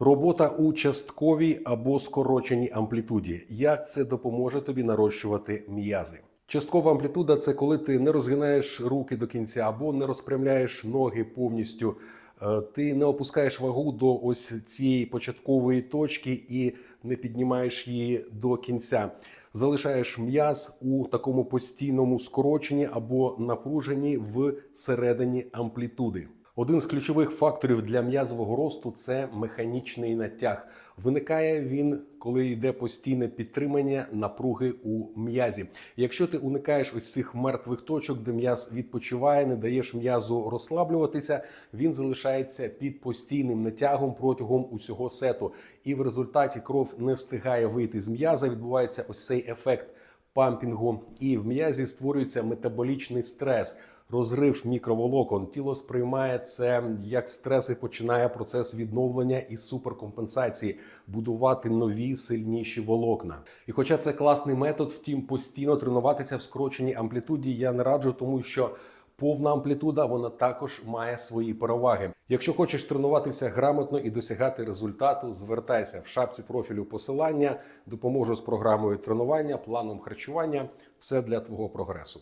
Робота у частковій або скороченій амплітуді. Як це допоможе тобі нарощувати м'язи? Часткова амплітуда це коли ти не розгинаєш руки до кінця або не розпрямляєш ноги повністю. Е, Ти не опускаєш вагу до ось цієї початкової точки і не піднімаєш її до кінця. Залишаєш м'яз у такому постійному скороченні або напруженні в середині амплітуди. Один з ключових факторів для м'язового росту це механічний натяг. Виникає він, коли йде постійне підтримання напруги у м'язі. Якщо ти уникаєш ось цих мертвих точок, де м'яз відпочиває, не даєш м'язу розслаблюватися, він залишається під постійним натягом протягом усього сету, і в результаті кров не встигає вийти з м'яза. Відбувається ось цей ефект пампінгу, і в м'язі створюється метаболічний стрес. Розрив мікроволокон, тіло сприймає це як стрес і починає процес відновлення і суперкомпенсації, будувати нові сильніші волокна. І хоча це класний метод, втім постійно тренуватися в скороченій амплітуді я не раджу, тому що повна амплітуда вона також має свої переваги. Якщо хочеш тренуватися грамотно і досягати результату, звертайся в шапці профілю посилання, допоможу з програмою тренування, планом харчування. Все для твого прогресу.